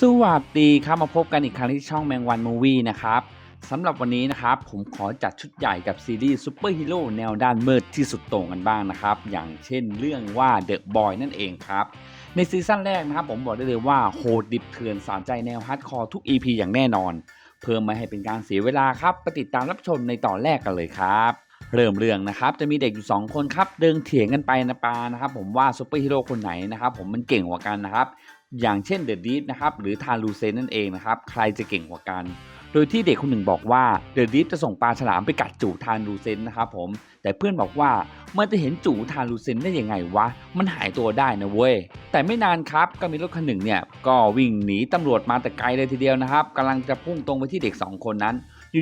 สวัสดีครับมาพบกันอีกครั้งที่ช่องแมงวันมูวี่นะครับสำหรับวันนี้นะครับผมขอจัดชุดใหญ่กับซีรีส์ซูเปอร์ฮีโร่แนวด้านมืดที่สุดโต่งกันบ้างนะครับ อย่างเช่นเรื่องว่าเดอะบอยนั่นเองครับ ในซีซั่นแรกนะครับผมบอกได้เลยว่าโหดดิบเถื่อนสารใจแนวฮาร์ดคอร์ทุก EP อย่างแน่นอน เพื่อไม่ให้เป็นการเสียเวลาครับไปติดตามรับชมในตอนแรกกันเลยครับเริ่มเรื่องนะครับจะมีเด็กอยู่ 2 คนครับเดินเถียงกันไปนะปานะครับผมว่าซูเปอร์ฮีโร่คนไหนนะครับผมมันเก่งกว่ากันนะครับ อย่างเช่นเดอะดีฟนะครับหรือทารูเซนนั่นเองนะครับใครจะเก่งกว่ากัน โดยที่เด็กคนหนึ่งบอกว่าเดอะดีฟจะส่งปลาฉลามไปกัดจู่ทานรูเซนนะครับผมแต่เพื่อนบอกว่ามันจะเห็นจู่ทานรูเซนได้ยังไงวะมันหายตัวได้นะเว้ยแต่ไม่นานครับก็มีรถคันหนึ่งเนี่ยก็วิ่งหนีตำรวจมาแต่ไกลเลยทีเดียวนะครับกำลังจะพุ่งตรงไปที่เด็ก 2 คนนั้น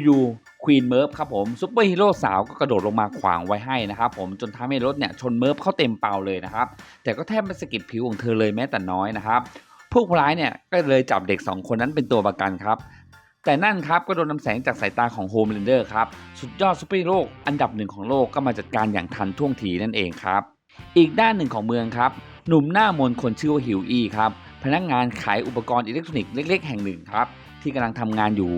อยู่ๆ ควีนเมิร์ฟครับผมซุปเปอร์ฮีโร่สาวก็กระโดดลงมาขวางไว้ให้นะครับผมจนทำให้รถเนี่ยชนเมิร์ฟเข้าเต็มเปล่าเลยนะครับ แต่ก็แทบไม่สะกิดผิวของเธอเลยแม้แต่น้อยนะครับ พวกร้ายเนี่ยก็เลยจับเด็ก 2 คนนั้นเป็นตัวประกันครับ แต่นั่นครับก็โดนนำแสงจากสายตาของโฮม e ลนเดอร์ครับ สุดยอดซูเปอร์ฮีโร่อันดับหนึ่งของโลกก็มาจัดการอย่างทันท่วงทีนั่นเองครับ อีกด้านหนึ่งของเมืองครับหนุ่มหน้ามนคนชื่อว่าฮิวอี้ครับพนักงานขายอุปกรณ์อิเล็กทรอนิกส์เล็ก ๆ แห่งหนึ่งครับที่กำลังทำงานอยู่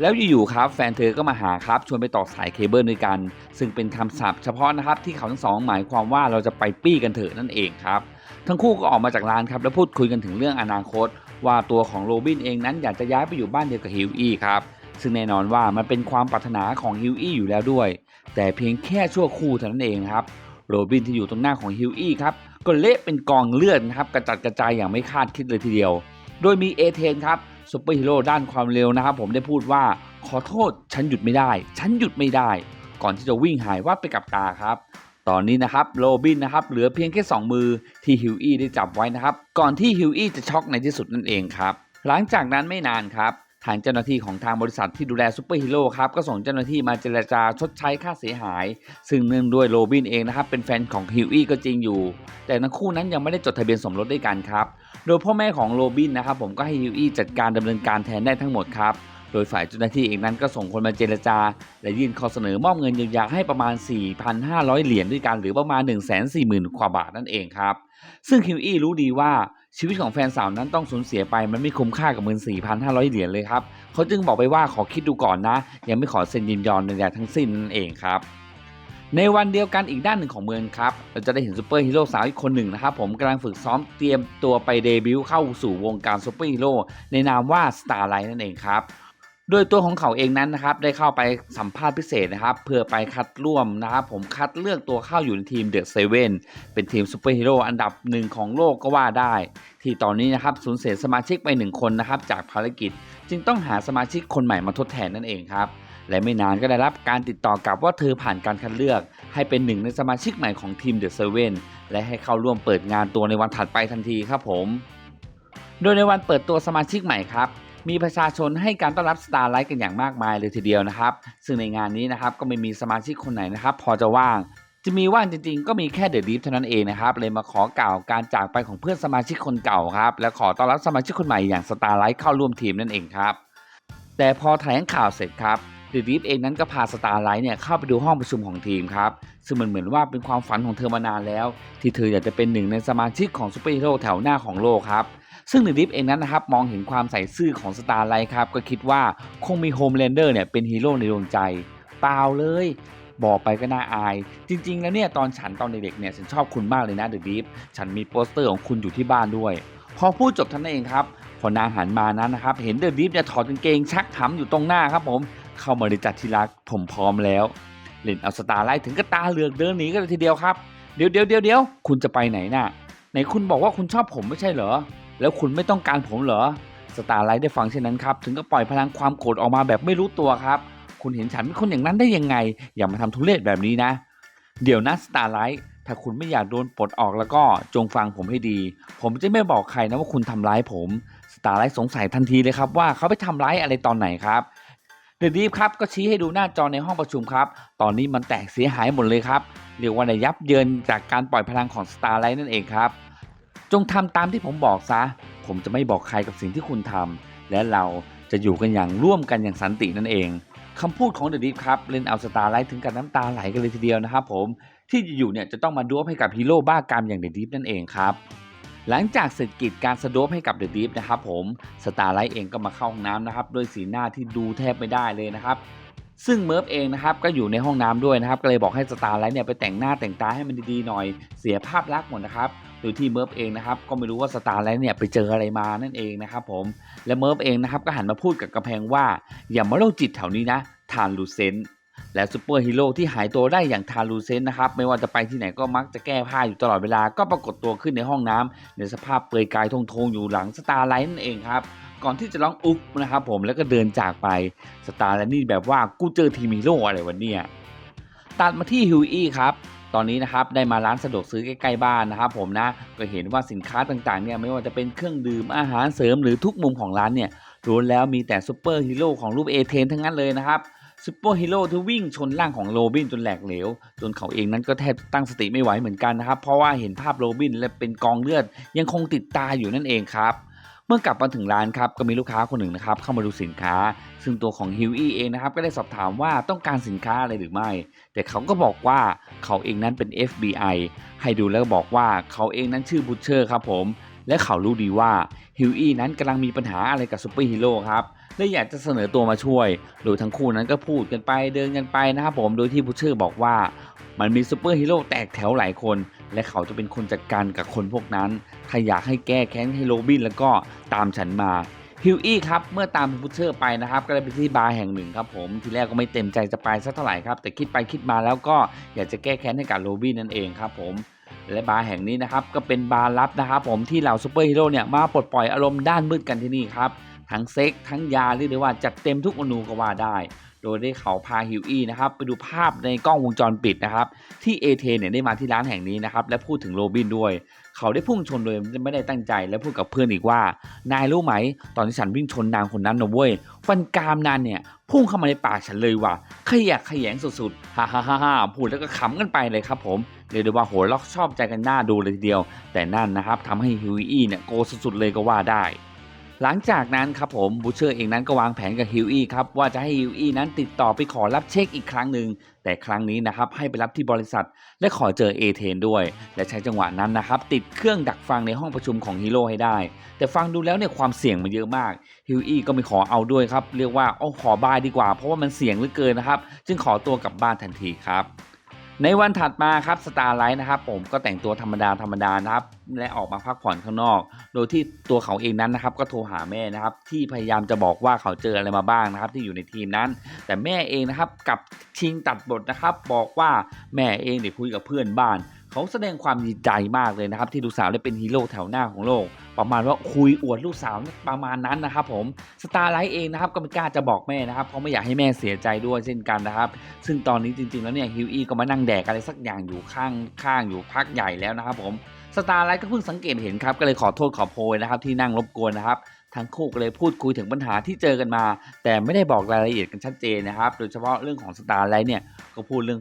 แล้วอยู่ๆครับแฟนเธอก็มาหาครับชวนไปต่อสายเคเบิลด้วยกัน ซึ่งเป็นคำศัพท์เฉพาะนะครับที่เขาทั้งสองหมายความว่าเราจะไปปี้กันเถอะนั่นเองครับ ทั้งคู่ก็ออกมาจากร้านครับแล้วพูดคุยกันถึงเรื่องอนาคต ว่าตัวของโรบินเองนั้นอยากจะย้ายไปอยู่บ้านเดียวกับฮิวอี้ครับซึ่งแน่นอนว่ามันเป็นความปรารถนาของฮิวอี้อยู่แล้วด้วย แต่เพียงแค่ชั่วครู่เท่านั้นเองครับโรบินที่อยู่ตรงหน้าของฮิวอี้ครับก็เละเป็นกองเลือดนะครับกระจัดกระจายอย่างไม่คาดคิดเลยทีเดียว โดยมีเอเทนครับ ซูเปอร์ฮีโร่ด้านความเร็วนะครับผมได้พูดว่าขอโทษฉันหยุดไม่ได้ ฉันหยุดไม่ได้ ก่อนที่จะวิ่งหายวับไปกับตาครับ ตอนนี้นะครับโรบินนะครับเหลือเพียงแค่ 2 มือที่ฮิวอี้ได้จับไว้นะครับ ก่อนที่ฮิวอี้จะช็อกในที่สุดนั่นเองครับ หลังจากนั้นไม่นานครับทางเจ้าหน้าที่ของทางบริษัทที่ดูแลซูเปอร์ฮีโร่ครับก็ส่งเจ้าหน้าที่มาเจรจาชดใช้ค่าเสียหาย ซึ่งเนื่องด้วยโรบินเองนะครับเป็นแฟนของฮิวอี้ก็จริงอยู่ แต่ทั้งคู่นั้นยังไม่ได้จดทะเบียนสมรสด้วยกันครับ โดยพ่อแม่ของโรบินนะครับผมก็ให้ฮิวอี้จัดการดำเนินการแทนได้ทั้งหมดครับ โดยฝ่ายเจ้าหน้าที่เองนั้นก็ส่งคนมาเจรจา และยื่นข้อเสนอมอบเงินเยียวยาให้ประมาณ 4,500 เหรียญด้วยกันหรือประมาณ 140,000กว่าบาทนั่นเองครับ ซึ่งคิวอี้รู้ดีว่าชีวิตของแฟนสาวนั้นต้องสูญเสียไปมันไม่คุ้มค่ากับเงิน4,500 เหรียญเลยครับ เขาจึงบอกไปว่าขอคิดดูก่อนนะ ยังไม่ขอเซ็นยินยอมใดๆทั้งสิ้นนั่นเองครับ ในวันเดียวกันอีกด้านหนึ่งของเมืองครับ เราจะได้เห็นซูเปอร์ฮีโร่สาวอีกคนหนึ่งนะครับ ผมกำลังฝึกซ้อมเตรียมตัวไปเดบิวต์เข้าสู่วงการซูเปอร์ฮีโร่ในนามว่า Starlight นั่นเองครับ โดยตัวของเขาเองนั้นนะครับได้เข้าไปสัมภาษณ์พิเศษนะครับเพื่อไปคัดร่วมนะครับผมคัดเลือกตัวเข้าอยู่ในทีมเดอะเซเว่นเป็นทีมซูเปอร์ฮีโร่อันดับหนึ่งของโลกก็ว่าได้ ที่ตอนนี้นะครับสูญเสียสมาชิกไปหนึ่งคนนะครับจากภารกิจ จึงต้องหาสมาชิกคนใหม่มาทดแทนนั่นเองครับ และไม่นานก็ได้รับการติดต่อกลับว่าเธอผ่านการคัดเลือก ให้เป็นหนึ่งในสมาชิกใหม่ของทีมเดอะเซเว่นและให้เข้าร่วมเปิดงานตัวในวันถัดไปทันทีครับผม โดยในวันเปิดตัวสมาชิกใหม่ครับมีประชาชนให้การต้อนรับสตาร์ไลท์กันอย่างมากมายเลยทีเดียวนะครับ ซึ่งในงานนี้นะครับก็ไม่มีสมาชิกคนไหนนะครับ พอจะว่าง จะมีว่างจริงๆ ก็มีแค่เดอะดีฟเท่านั้นเองนะครับ เลยมาขอกล่าวการจากไปของเพื่อนสมาชิกคนเก่าครับ และขอต้อนรับสมาชิกคนใหม่อย่างสตาร์ไลท์เข้าร่วมทีมนั่นเองครับ แต่พอแถลงข่าวเสร็จครับ เดอะดีฟเองนั้นก็พาสตาร์ไลท์เนี่ยเข้าไปดูห้องประชุมของทีมครับ ซึ่งมันเหมือนว่าเป็นความฝันของเธอมานานแล้ว ที่เธออยากจะเป็นหนึ่งในสมาชิกของซูเปอร์ฮีโร่แถวหน้าของโลกครับซึ่งเดอะดิฟเองนั้นนะครับมองเห็นความใส่ซื่อของสตาร์ไลท์ครับก็คิดว่าคงมีโฮมแลนเดอร์เนี่ยเป็นฮีโร่ในดวงใจ เปล่าเลย บอกไปก็น่าอาย จริง ๆ แล้วเนี่ยตอนฉันตอนเด็กๆเนี่ยฉันชอบคุณมากเลยนะเดอะดิฟฉันมีโปสเตอร์ของคุณอยู่ที่บ้านด้วย พอพูดจบท่านเองครับพอนางหันมานั้นนะครับเห็นเดอะดิฟเนี่ยถอดกางเกงชักหำอยู่ตรงหน้าครับผม เข้ามาในจัดที่รักผมพร้อมแล้วเล่นเอาสตาร์ไลท์ถึงก็ตาเหลือกเดินหนีกันเลยทีเดียวครับเดี๋ยวเดี๋ยวเดี๋ยวเดี๋ยวคุณจะไปไหนน่ะไหนคุณบอกว่าคุณชอบผมไม่ใช่เหรอ แล้วคุณไม่ต้องการผมเหรอสตาร์ไลท์ได้ฟังเช่นนั้นครับถึงก็ปล่อยพลังความโกรธออกมาแบบไม่รู้ตัวครับ คุณเห็นฉันเป็นคนอย่างนั้นได้ยังไง อย่ามาทำทุเรศแบบนี้นะ เดี๋ยวนะสตาร์ไลท์ถ้าคุณไม่อยากโดนปลดออกแล้วก็จงฟังผมให้ดี ผมจะไม่บอกใครนะว่าคุณทำร้ายผมสตาร์ไลท์สงสัยทันทีเลยครับว่าเขาไปทำร้ายอะไรตอนไหนครับ เดอะดีฟครับก็ชี้ให้ดูหน้าจอในห้องประชุมครับ ตอนนี้มันแตกเสียหายหมดเลยครับ เรียกว่าในยับเยินจากการปล่อยพลังของสตาร์ไลท์นั่นเองครับ จงทำตามที่ผมบอกซะ ผมจะไม่บอกใครกับสิ่งที่คุณทำ และเราจะอยู่กันอย่างร่วมกันอย่างสันตินั่นเองคำพูดของเดอะดิฟครับเล่นเอาสตาร์ไลท์ถึงกับน้ำตาไหลกันเลยทีเดียวนะครับผมที่อยู่เนี่ยจะต้องมาดวบให้กับฮีโร่บ้ากามอย่างเดอะดิฟนั่นเองครับ หลังจากเสร็จกิจการสโดปให้กับเดอะดีฟนะครับผมสตาร์ไลท์เองก็มาเข้าห้องน้ำนะครับด้วยสีหน้าที่ดูแทบไม่ได้เลยนะครับซึ่งเมิร์ฟเองนะครับก็อยู่ในห้องน้ำด้วยนะครับก็เลยบอกให้สตาร์ไลท์เนี่ยไปแต่งหน้าแต่งตาให้มันดีๆหน่อยเสียภาพลักษณ์หมดนะครับโดยที่เมิร์ฟเองนะครับก็ไม่รู้ว่าสตาร์ไลท์เนี่ยไปเจออะไรมานั่นเองนะครับผมและเมิร์ฟเองนะครับก็หันมาพูดกับกระแพงว่าอย่ามาโรคจิตแถวนี้นะทานลูเซน และซูเปอร์ฮีโร่ที่หายตัวได้อย่างทารูเซนนะครับ ไม่ว่าจะไปที่ไหนก็มักจะแก้ผ้าอยู่ตลอดเวลา ก็ปรากฏตัวขึ้นในห้องน้ำในสภาพเปลือยกายทงๆอยู่หลังสตาร์ไลท์นั่นเองครับ ก่อนที่จะร้องอุ๊บนะครับผมแล้วก็เดินจากไปสตาร์ไลท์นี่แบบว่ากูเจอทีมฮีโร่อะไรวะเนี่ยตัดมาที่ฮิวอี้ครับตอนนี้นะครับได้มาร้านสะดวกซื้อใกล้ๆบ้านนะครับผมนะก็เห็นว่าสินค้าต่างๆเนี่ยไม่ว่าจะเป็นเครื่องดื่มอาหารเสริมหรือทุกมุมของร้านเนี่ยล้วนแล้วมีแต่ซูเปอร์ฮีโร่ของรูปเอเทนทั้งนั้นเลยนะครับ ซูเปอร์ฮีโร่ที่วิ่งชนร่างของโรบินจนแหลกเหลว จนเขาเองนั้นก็แทบตั้งสติไม่ไหวเหมือนกันนะครับ เพราะว่าเห็นภาพโรบินและเป็นกองเลือดยังคงติดตาอยู่นั่นเองครับเมื่อกลับมาถึงร้านครับก็มีลูกค้าคนหนึ่งนะครับเข้ามาดูสินค้า ซึ่งตัวของฮิวอี้เองนะครับก็ได้สอบถามว่าต้องการสินค้าอะไรหรือไม่ แต่เขาก็บอกว่าเขาเองนั้นเป็น FBI ให้ดูแล้วก็บอกว่าเขาเองนั้นชื่อบูชเชอร์ครับผม และเขารู้ดีว่าฮิวอี้นั้นกำลังมีปัญหาอะไรกับซูเปอร์ฮีโร่ครับ และอยากจะเสนอตัวมาช่วย โดยทั้งคู่นั้นก็พูดกันไปเดินกันไปนะครับผมโดยที่บูชเชอร์บอกว่ามันมีซูเปอร์ฮีโร่แตกแถวหลายคน และเขาจะเป็นคนจัดการกับคนพวกนั้น ถ้าอยากให้แก้แค้นให้โรบินแล้วก็ตามฉันมาฮิวอี้ครับเมื่อตามบูชเชอร์ไปนะครับ ก็เลยไปที่บาร์แห่งหนึ่งครับผมทีแรกก็ไม่เต็มใจจะไปสักเท่าไหร่ครับ แต่คิดไปคิดมาแล้วก็อยากจะแก้แค้นให้กับโรบินนั่นเองครับผมและบาร์แห่งนี้นะครับก็เป็นบาร์ลับนะครับผมที่เหล่าซูเปอร์ฮีโร่เนี่ยมาปลดปล่อยอารมณ์ด้านมืดกันที่นี่ครับ ทั้งเซ็กทั้งยาเรียกได้ว่าจัดเต็มทุกอนูก็ว่าได้ โดยได้เขาพาฮิวอี้นะครับไปดูภาพในกล้องวงจรปิดนะครับที่เอเทเนี่ยได้มาที่ร้านแห่งนี้นะครับและพูดถึงโรบินด้วย เขาได้พุ่งชนโดยไม่ได้ตั้งใจและพูดกับเพื่อนอีกว่า นายรู้ไหม ตอนที่ฉันวิ่งชนนางคนนั้นนะเว้ยฟันกรามนานเนี่ยพุ่งเข้ามาในปากฉันเลยว่ะขยะขยงสุดๆฮ่าฮ่าฮ่าฮ่าพูดแล้วก็ขำกันไปเลยครับผมเรียกได้ว่าโหเราชอบใจกันหน้าดูเลยทีเดียว แต่นั่นนะครับทำให้ฮิวอี้เนี่ยโกสุดๆเลยก็ว่าได้ หลังจากนั้นครับผมบูเชอร์เองนั้นก็วางแผนกับฮิวอี้ครับว่าจะให้ฮิวอี้นั้นติดต่อไปขอรับเช็คอีกครั้งหนึ่งแต่ครั้งนี้นะครับให้ไปรับที่บริษัท และขอเจอเอเทนด้วย และใช้จังหวะนั้นนะครับติดเครื่องดักฟังในห้องประชุมของฮีโร่ให้ได้ แต่ฟังดูแล้วเนี่ยความเสี่ยงมันเยอะมากฮิวอี้ก็ไม่ขอเอาด้วยครับเรียกว่าเอาขอบายดีกว่า เพราะว่ามันเสี่ยงเหลือเกินนะครับจึงขอตัวกลับบ้านทันทีครับ ในวันถัดมาครับสตาร์ไลท์นะครับผมก็แต่งตัวธรรมดาธรรมดานะครับและออกมาพักผ่อนข้างนอก โดยที่ตัวเขาเองนั้นนะครับก็โทรหาแม่นะครับที่พยายามจะบอกว่าเขาเจออะไรมาบ้างนะครับ ที่อยู่ในทีมนั้น แต่แม่เองนะครับกับชิงตัดบทนะครับ บอกว่าแม่เองเดี๋ยวคุยกับเพื่อนบ้าน เขาแสดงความดีใจมากเลยนะครับ ที่ลูกสาวได้เป็นฮีโร่แถวหน้าของโลก ประมาณว่าคุยอวดลูกสาวประมาณนั้นนะครับผมสตาร์ไลท์เองนะครับก็ไม่กล้าจะบอกแม่นะครับเพราะไม่อยากให้แม่เสียใจด้วยเช่นกันนะครับ ซึ่งตอนนี้จริง ๆ แล้วเนี่ยฮิวอี้ก็มานั่งแดกอะไรสักอย่างอยู่ข้างข้างอยู่พักใหญ่แล้วนะครับผมสตาร์ไลท์ก็เพิ่งสังเกตเห็นครับก็เลยขอโทษขอโพยนะครับที่นั่งรบกวนนะครับทั้งคู่ก็เลยพูดคุยถึงปัญหาที่เจอกันมา แต่ไม่ได้บอกรายละเอียดกันชัดเจนนะครับ โดยเฉพาะเรื่องของสตาร์ไลท์เนี่ยก็พูดเรื่อง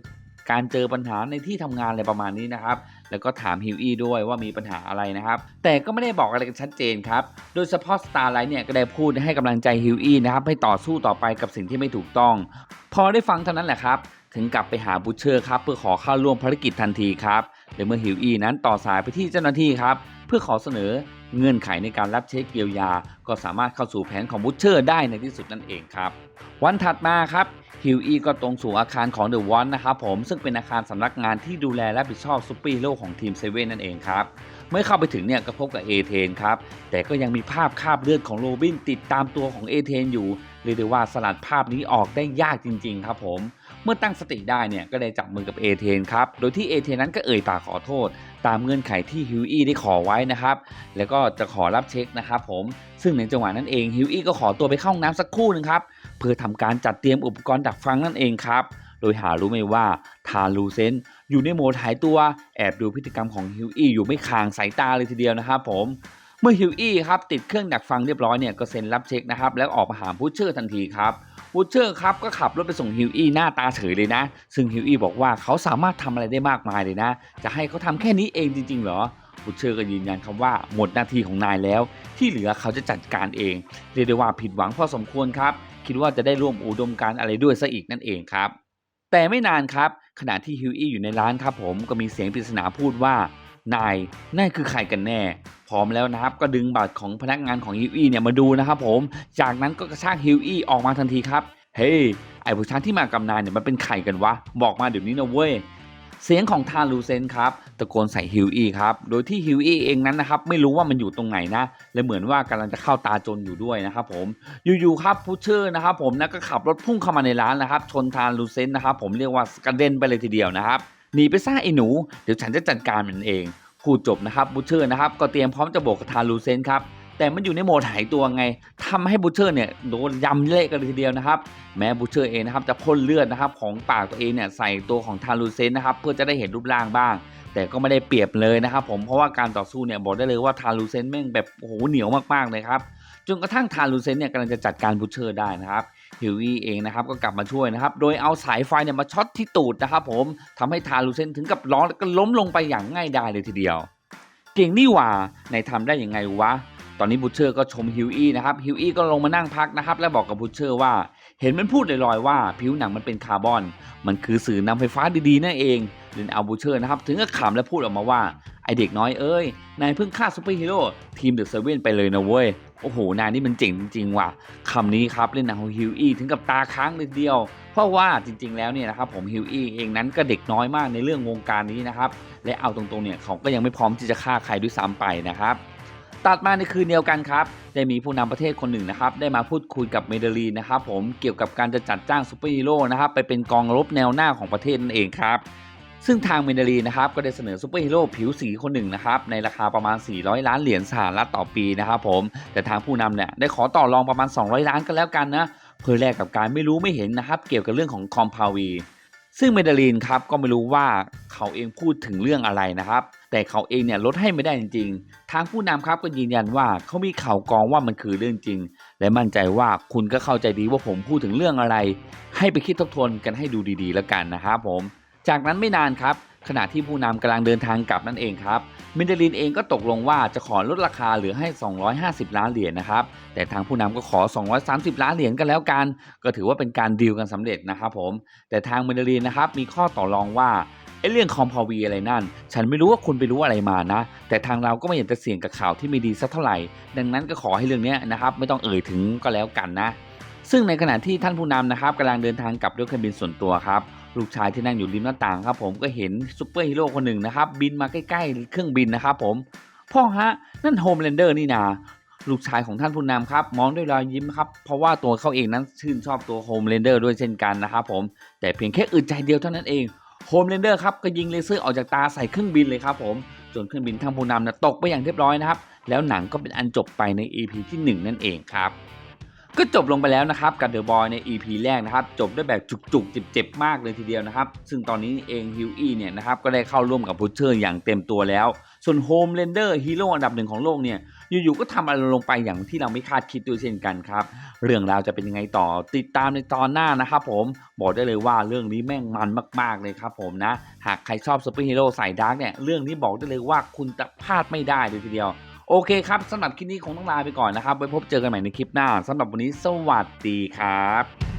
การเจอปัญหาในที่ทำงานอะไรประมาณนี้นะครับ แล้วก็ถามฮิวอี้ด้วยว่ามีปัญหาอะไรนะครับ แต่ก็ไม่ได้บอกอะไรกันชัดเจนครับ โดยเฉพาะสตาร์ไลท์เนี่ยก็ได้พูดให้กำลังใจฮิวอี้นะครับให้ต่อสู้ต่อไปกับสิ่งที่ไม่ถูกต้อง พอได้ฟังเท่านั้นแหละครับ ถึงกลับไปหาบูชเชอร์ครับเพื่อขอเข้าร่วมภารกิจทันทีครับและเมื่อฮิวอี้นั้นต่อสายไปที่เจ้าหน้าที่ครับเพื่อขอเสนอเงื่อนไขในการรับเช็คเยียวยา ก็สามารถเข้าสู่แผนของบูชเชอร์ได้ในที่สุดนั่นเองครับ วันถัดมาครับ ฮิวอี้ก็ตรงสู่อาคารของเดอะวอนนะครับผมซึ่งเป็นอาคารสำนักงานที่ดูแลและผิดชอบซูเปอร์ฮีโร่ของทีมเซเว่นนั่นเองครับ เมื่อเข้าไปถึงเนี่ยก็พบกับเอเทนครับ แต่ก็ยังมีภาพคาบเลือดของโรบินติดตามตัวของเอเทนอยู่เรียกได้ว่าสลัดภาพนี้ออกได้ยากจริง ๆ ครับผม เมื่อตั้งสติได้เนี่ยก็ได้จับมือกับเอเทนครับ โดยที่เอเทนนั้นก็เอ่ยปากขอโทษ ตามเงื่อนไขที่ฮิวอี้ได้ขอไว้นะครับ แล้วก็จะขอรับเช็คนะครับผม ซึ่งในจังหวะนั้นเองฮิวอี้ก็ขอตัวไปเข้าห้องน้ำสักครู่หนึงครับ พื่อทำการจัดเตรียมอุปกรณ์ดักฟังนั่นเองครับ โดยหารู้ไหมว่าทาลูเซนอยู่ในโหมดหายตัวแอบดูพฤติกรรมของฮิวอี้อยู่ไม่คางสายตาเลยทีเดียวนะครับผมเมื่อฮิวอี้ครับติดเครื่องดักฟังเรียบร้อยเนี่ยก็เซ็นรับเช็คนะครับแล้วออกมาหาบูชเชอร์ทันทีครับบูชเชอร์ครับก็ขับรถไปส่งฮิวอี้หน้าตาเฉยเลยนะ ซึ่งฮิวอี้บอกว่าเขาสามารถทำอะไรได้มากมายเลยนะ จะให้เขาทำแค่นี้เองจริงๆเหรอบูชเชอร์ก็ยืนยันคำว่าหมดหน้าที่ของนายแล้ว ที่เหลือเขาจะจัดการเอง เรียกได้ว่าผิดหวังพอสมควรครับ คิดว่าจะได้ร่วมอุดมการอะไรด้วยซะอีกนั่นเองครับ แต่ไม่นานครับ ขณะที่ฮิวอี้อยู่ในร้านครับผมก็มีเสียงปริศนาพูดว่านายนั่นคือใครกันแน่ พร้อมแล้วนะครับ ก็ดึงบัตรของพนักงานของฮิวอี้เนี่ยมาดูนะครับผม จากนั้นก็กระชากฮิวอี้ออกมาทันทีครับ เฮ้ยไอ้ผู้ชายที่มากำนานเนี่ยมันเป็นใครกันวะ บอกมาเดี๋ยวนี้นะเว้ย เสียงของทาลูเซนครับตะโกนใส่ฮิวอี้ครับ โดยที่ฮิวอี้เองนั้นนะครับไม่รู้ว่ามันอยู่ตรงไหนนะและเหมือนว่ากำลังจะเข้าตาจนอยู่ด้วยนะครับผมอยู่ๆครับพุชเชอร์นะครับผมนะก็ขับรถพุ่งเข้ามาในร้านนะครับ ชนทาลูเซนนะครับผมเรียกว่ากระเด็นไปเลยทีเดียวนะครับหนีไปซ่าไอ้หนูเดี๋ยวฉันจะจัดการมันเองพูดจบนะครับบูเชอร์นะครับก็เตรียมพร้อมจะโบกทาลูเซนครับ แต่มันอยู่ในโหมดหายตัวไงทำให้บูเชอร์เนี่ยโดนยำเละกันเลยทีเดียวนะครับ แม้บูเชอร์เองนะครับจะพ่นเลือดนะครับของปากตัวเองเนี่ยใส่ตัวของทาลูเซนนะครับเพื่อจะได้เห็นรูปร่างบ้าง แต่ก็ไม่ได้เปรียบเลยนะครับผมเพราะว่าการต่อสู้เนี่ยบอกได้เลยว่าทาลูเซนแม่งแบบโอ้โหเหนียวมากๆเลยครับจนกระทั่งทาลูเซนเนี่ยกำลังจะจัดการบูเชอร์ได้นะครับฮิวอี้เองนะครับก็กลับมาช่วยนะครับ โดยเอาสายไฟเนี่ยมาช็อตที่ตูดนะครับผมทำให้ทาลูเซนถึงกับร้องแล้วก็ล้มลงไปอย่างง่ายดายเลยทีเดียว เก่งนี่หว่าในทำได้ยังไงวะ ตอนนี้บูเชอร์ก็ชมฮิวอี้นะครับฮิวอี้ก็ลงมานั่งพักนะครับ และบอกกับบูเชอร์ว่า เห็นมันพูดลอยๆว่า ผิวหนังมันเป็นคาร์บอน มันคือสื่อนำไฟฟ้าดีๆนั่นเองเดนเอาบูเชอร์นะครับถึงก็ขำและพูดออกมาว่าไอเด็กน้อยเอ้ยนายเพิ่งฆ่าซูเปอร์ฮีโร่ทีมเดอะเซเว่นไปเลยนะเว้ยโอ้โหนายนี่มันเจ๋งจริงๆว่ะคำนี้ครับเล่นหนังของฮิวอี้ถึงกับตาค้างเลยเดียว เพราะว่าจริงๆแล้วเนี่ยนะครับผมฮิวอี้เองนั้นก็เด็กน้อยมากในเรื่องวงการนี้นะครับและเอาตรงๆเนี่ยเขาก็ยังไม่พร้อมที่จะฆ่าใครด้วยซ้ำไปนะครับ ตัดมาในคืนเดียวกันครับได้มีผู้นำประเทศคนหนึ่งนะครับได้มาพูดคุยกับเมเดลีนะครับผมเกี่ยวกับการจะจัดจ้างซูเปอร์ฮีโร่นะครับไปเป็นกองรบแนวหน้าของประเทศนั่นเองครับซึ่งทางเมเดลีนะครับก็ได้เสนอซูเปอร์ฮีโร่ผิวสีคนหนึ่งนะครับในราคาประมาณ 400 ล้านเหรียญสหรัฐต่อปีนะครับผมแต่ทางผู้นำเนี่ยได้ขอต่อรองประมาณ 200 ล้านกันแล้วกันนะเพื่อแลกกับการไม่รู้ไม่เห็นนะครับเกี่ยวกับเรื่องของคอมพาวี ซึ่งเมดาลีนครับก็ไม่รู้ว่าเขาเองพูดถึงเรื่องอะไรนะครับ แต่เขาเองเนี่ยลดให้ไม่ได้จริงๆ ทางผู้นำครับก็ยืนยันว่าเขามีข่าวกรองว่ามันคือเรื่องจริง และมั่นใจว่าคุณก็เข้าใจดีว่าผมพูดถึงเรื่องอะไร ให้ไปคิดทบทวนกันให้ดูดีๆ แล้วกันนะครับผม จากนั้นไม่นานครับ ขณะที่ผู้นำกำลังเดินทางกลับนั่นเองครับมินเดลินเองก็ตกลงว่าจะขอลดราคาเหลือให้ 250 ล้านเหรียญนะครับ แต่ทางผู้นำก็ขอ 230 ล้านเหรียญกันแล้วกัน ก็ถือว่าเป็นการดีลกันสำเร็จนะครับผม แต่ทางมินเดลินนะครับมีข้อต่อรองว่าไอ้เรื่องคอมพาวีอะไรนั่น ฉันไม่รู้ว่าคุณไปรู้อะไรมานะ แต่ทางเราก็ไม่อยากจะเสี่ยงกับข่าวที่ไม่ดีสักเท่าไหร่ ดังนั้นก็ขอให้เรื่องนี้นะครับไม่ต้องเอ่ยถึงก็แล้วกันนะ ซึ่งในขณะที่ท่านผู้นำนะครับกำลังเดินทางกลับด้วยเครื่องบินส่วนตัวครับ ลูกชายที่นั่งอยู่ริมหน้าต่างครับ ผมก็เห็นซูเปอร์ฮีโร่คนหนึ่งนะครับ บินมาใกล้ๆเครื่องบินนะครับผม พ่อฮะนั่นโฮมเรนเดอร์นี่นาลูกชายของท่านผู้นำครับมองด้วยรอยยิ้มครับ เพราะว่าตัวเขาเองนั้นชื่นชอบตัวโฮมเรนเดอร์ด้วยเช่นกันนะครับผม แต่เพียงแค่อึดใจเดียวเท่านั้นเองโฮมเรนเดอร์ครับก็ยิงเลเซอร์ออกจากตาใส่เครื่องบินเลยครับผมจนเครื่องบินท่านผู้นำนะตกไปอย่างเรียบร้อยนะครับ แล้วหนังก็เป็นอันจบไปใน EP ที่ 1 นั่นเองครับ ก็จบลงไปแล้วนะครับกับเดอะบอยใน EP แรกนะครับ จบด้วยแบบจุกๆเจ็บๆมากเลยทีเดียวนะครับ ซึ่งตอนนี้เองฮิวอี้เนี่ยนะครับก็ได้เข้าร่วมกับพุชเชอร์อย่างเต็มตัวแล้ว ส่วนโฮมเรนเดอร์ฮีโร่อันดับหนึ่งของโลกเนี่ยอยู่ๆก็ทำอะไรลงไปอย่างที่เราไม่คาดคิดด้วยเช่นกันครับ เรื่องราวจะเป็นยังไงต่อติดตามในตอนหน้านะครับผมบอกได้เลยว่าเรื่องนี้แม่งมันมากๆเลยครับผมนะ หากใครชอบซูเปอร์ฮีโร่สายดาร์กเนี่ยเรื่องนี้บอกได้เลยว่าคุณจะพลาดไม่ได้เลยทีเดียว โอเคครับสำหรับคลิปนี้คงต้องลาไปก่อนนะครับไว้พบเจอกันใหม่ในคลิปหน้าสำหรับวันนี้สวัสดีครับ